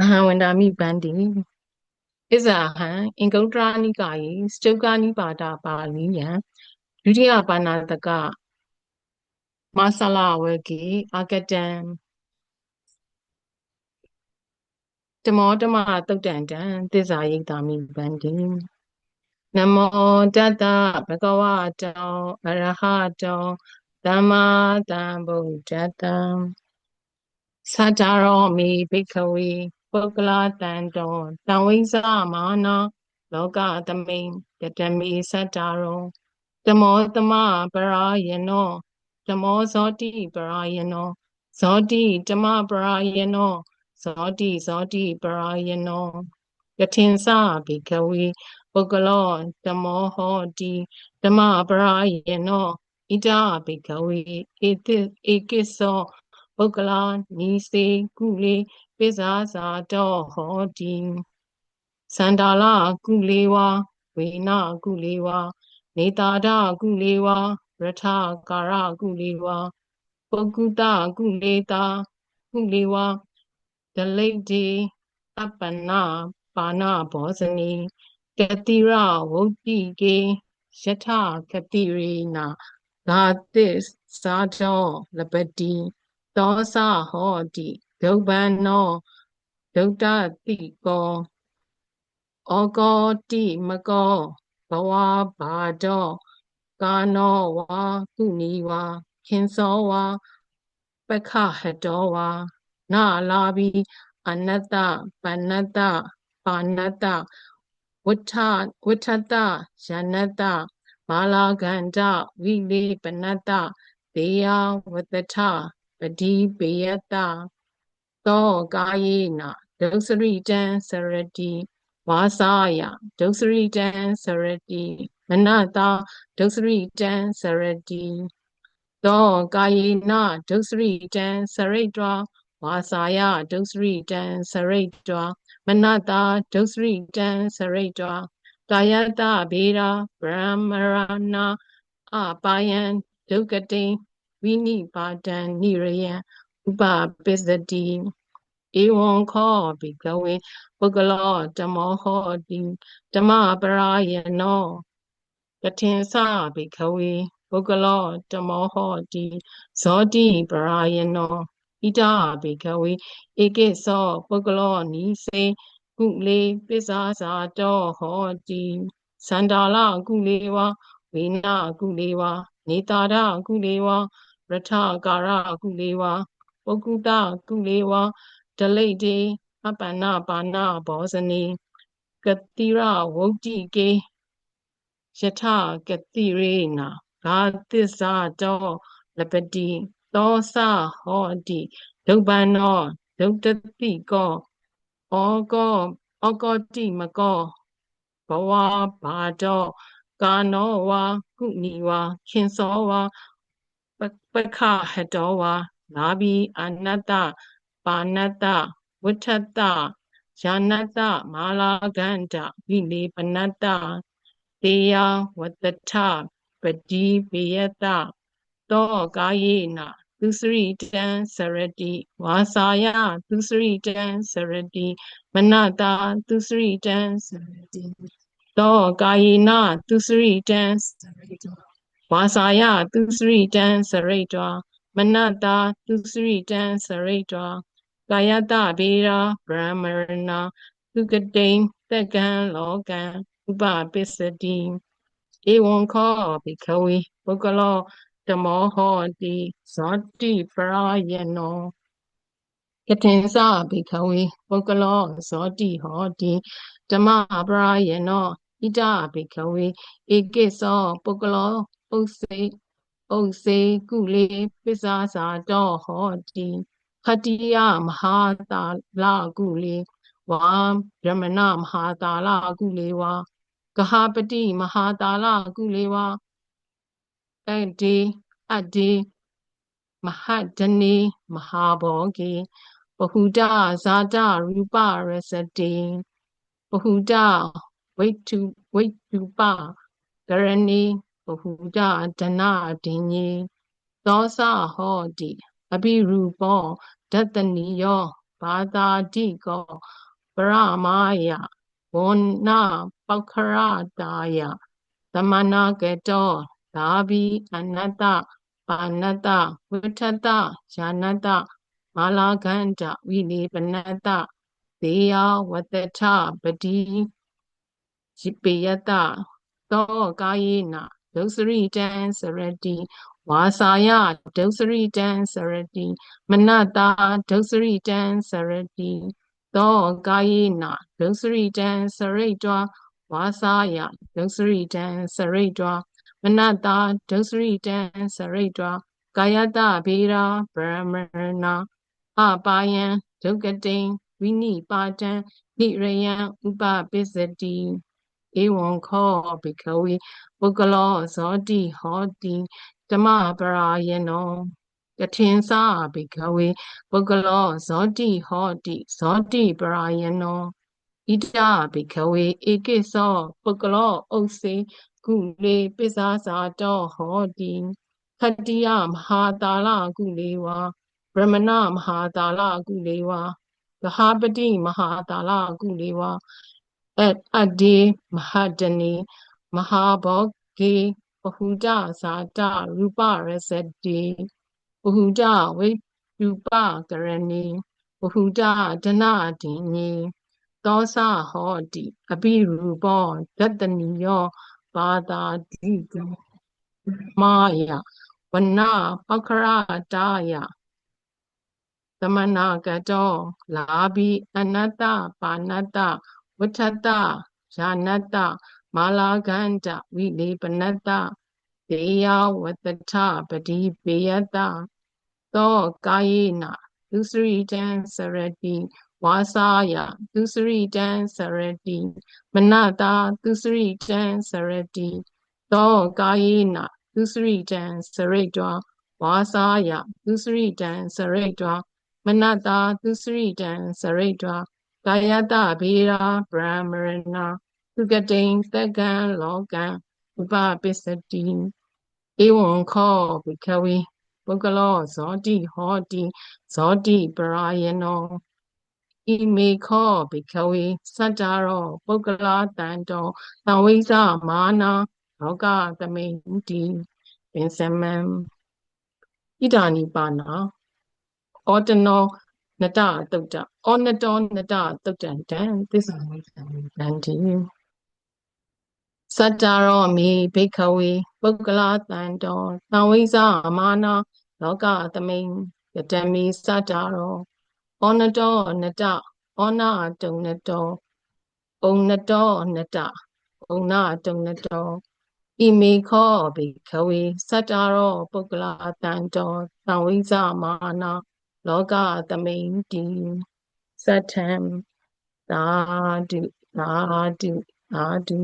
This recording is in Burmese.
အဟံဝန္တာမိပန္တိဣဇာဟံအင်္ဂုတ္တရာနိကာယေစတုကာနိပါဒပါဠိယံဒုတိယပါဏာတကမဆလာဝေကေအာကတံတမောတမတုတ်တန်တံသစ္စာယိတာမိပန္တိနမောတတဘဂဝတောအရဟတောသမ္မာသမ္ဗုဒ္ဓတ္တံသတ္တရောမိဘိခဝေ ပုဂ္ဂလာတံတောတံဝိဇာမာနာလောကသမိန်တတမိသတ္တရောတမောတမပရာယနောတမောဇောတိပရာယနောဇောတိတမပရာယနောဇောတိဇောတိပရာယနောယထင်္စဘိခဝေပုဂ္ဂလောတမောဟောတိဓမ္မပရာယနောဣဒဘိခဝေဧတိဧကိသောပုဂ္ဂလာနိစေကုလေ ပိဇာဇာတောဟောတိသန္တာလကုလေဝါဝေနကုလေဝါနေတာဒကုလေဝါရထကာရကုလေဝါပုဂ္ကုတကုလေတာကုလေဝါဒလိတ်တိအပ္ပနာပါဏဘောဇနီကတိရဝုတ်တိကေယထကတိရိနာဂာတိသာတောလပတိသောစဟောတိ ဒုဗ္ဗနောဒုတ္တတိကောဩကောတိမကောဘဝဘာဒောကာနောဝါကုဏီဝါခင်စောဝါပက္ခဟတောဝါနာလာဘီအနတ္တပဏတ္တပါဏတ္တဝဋ္ဌဝဋ္ဌတယနတ္တမာလာကန္တဝိလေပနတ္တဒေယဝတ္တထပတိပေယတ္တ သောကာယေနဒုစရိတံစရတိဝါစာယဒုစရိတံစရတိမနတာဒုစရိတံစရတိသောကာယေနဒုစရိတံစရိတ္တဝါစာယဒုစရိတံစရိတ္တမနတာဒုစရိတံစရိတ္တကာယတဗေရာဗြဟ္မရဏအပါယံဒုက္ကတိဝိနိပါတံနိရယံ ဥပပစ္စတိဧဝံခောဘိကဝေပုဂ္ဂလောဓမ္မောဟောတိဓမ္မပရာယနောကထင်္စဘိကဝေပုဂ္ဂလောဓမ္မောဟောတိဇောတိပရာယနောဣဒဘိကဝေဧကိသောပုဂ္ဂလောနိစေကုလေပိစ္ဆာသာတောဟောတိသန္တာလကုလေဝါဝိနာကုလေဝါနေတာဒကုလေဝါရထကာရကုလေဝါ ပုဂ္ဂုတကုလေဝါဒလိတ်တေအပန္နပါဏဘောဇနီကတိရဝုတ်တိကေယထကတိရေနာဂာသစ္စာတောလပတိသောစဟောတိဒုဗ္ဗနောဒုတ္တိကောဩကောဩကောတိမကောဘဝဘာတောကာနောဝါကုဏီဝါခင်စောဝါပက္ခဟတောဝါ နာဘီအနတ္တပါဏတ္တဝဋ္ဌတ္တယာနတ္တမာလာကန္တဝိလေပနတ္တတေယဝတ္တထပတိပေယတသောကာယေနသူစရိတံစရတိဝါစာယသူစရိတံစရတိမနတာသူစရိတံစရတိသောကာယေနသူစရိတံဝါစာယသူစရိတံစရိတော မနတာသူစရိတံစရိတောကာယတဗေရာဗြဟ္မရဏသုကတိံတက္ကံလောကံဥပပစ္စတိဧဝံခောဘိခဝေပုဂ္ဂလောဓမ္မောဟောတိဇောတိပရာယနောကတင်္စဘိခဝေပုဂ္ဂလောဇောတိဟောတိဓမ္မပရာယနောဣဒဘိခဝေဧကိသောပုဂ္ဂလောဥစေ ဥစေကုလေပစ္စာသာတောဟောတိခတိယမဟာတာလကုလေဝါဗြဟ္မဏမဟာတာလကုလေဝါကဟပတိမဟာတာလကုလေဝါအတေအတေမဟဒနေမဟာဘောကေပဟုတဇာတရူပရစတေပဟုတဝိတုဝိတုပကရဏီ ဗဟုဒဒနာဒိညေသောစဟောတိအပိရူပောဒတနိယောဘာသာတိကောပရမယဝောနာပောခရတာယသမနာကတောဓာဘိအနတ္တပါဏတ္တဝိထတယနတ္တမာလာကန္တဝိနိပနတ္တဒေယဝတ္တထပတိဇိပယတသောကာယေန ဒုစရိတံစရတိဝါစာယဒုစရိတံစရတိမနတာဒုစရိတံစရတိသောကာယေနဒုစရိတံစရိတ္တဝါစာယဒုစရိတံစရိတ္တမနတာဒုစရိတံစရိတ္တကာယတဗေရာဗရမဏအပါယံဒုက္ကတိဝိနိပါတံနိရယံဥပပစ္စတိ ဧဝံခောဘိကဝေပုဂ္ဂလောဇောတိဟောတိဓမ္မပရာယနောကထင်္စာဘိကဝေပုဂ္ဂလောဇောတိဟောတိဇောတိပရာယနောဣတဘိကဝေဧကိသောပုဂ္ဂလောဥစ္စေကုလေပစ္စာစာတောဟောတိခတ္တိယမဟာတာလကုလေဝါဗြဟ္မဏမဟာတာလကုလေဝါဂဟပတိမဟာတာလကုလေဝါ အတ္တိမဟာတနိမဟာဘောဂေပဟုဒဇာတရူပရစတိပဟုဒဝိရူပကရဏီပဟုဒဒနာတိညေသောစဟောတိအပိရူပောဒတ္တနိယောဘာသာတိမာယဝနပခရတာယသမနာကတောလာဘိအနတ္တပါဏတ္တ ဝဋ္ဌတယာနတ္တမာလာကန္တဝိလေပနတ္တဒေယဝတ္တထပတိပေယတသောကာယေနဒုစရိတံစရတိဝါစာယဒုစရိတံစရတိမနတာဒုစရိတံစရတိသောကာယေနဒုစရိတံစရိတ္တဝါစာယဒုစရိတံစရိတ္တမနတာဒုစရိတံစရိတ္တ ကာယတဗေရာဗြဟ္မရဏသုကတိံသက္ကံလောကံဥပပစ္စတိဧဝံခောဘိခဝေပုဂ္ဂလောဇောတိဟောတိဇောတိပရာယနောဣမေခောဘိခဝေစတ္တရောပုဂ္ဂလာတန်တောသံဝိဇမာနာလောကသမိတိပင်စမံဣဒာနိပါဏဩတနော နတတုတ်တဩနတောနတတုတ်တံတံသစ္စာဝိသံတံတိစတ္တရောမိဘိခဝေပုဂ္ဂလာတံတောသံဝိဇာမာနာလောကသမိန်ယတမိစတ္တရောဩနတောနတဩနာတုံနတောဩနတောနတဩနာတုံနတောဣမေခောဘိခဝေစတ္တရောပုဂ္ဂလာတံတောသံဝိဇာမာနာ လောကသမိန်တိစထံသာဓုသာဓုသာဓု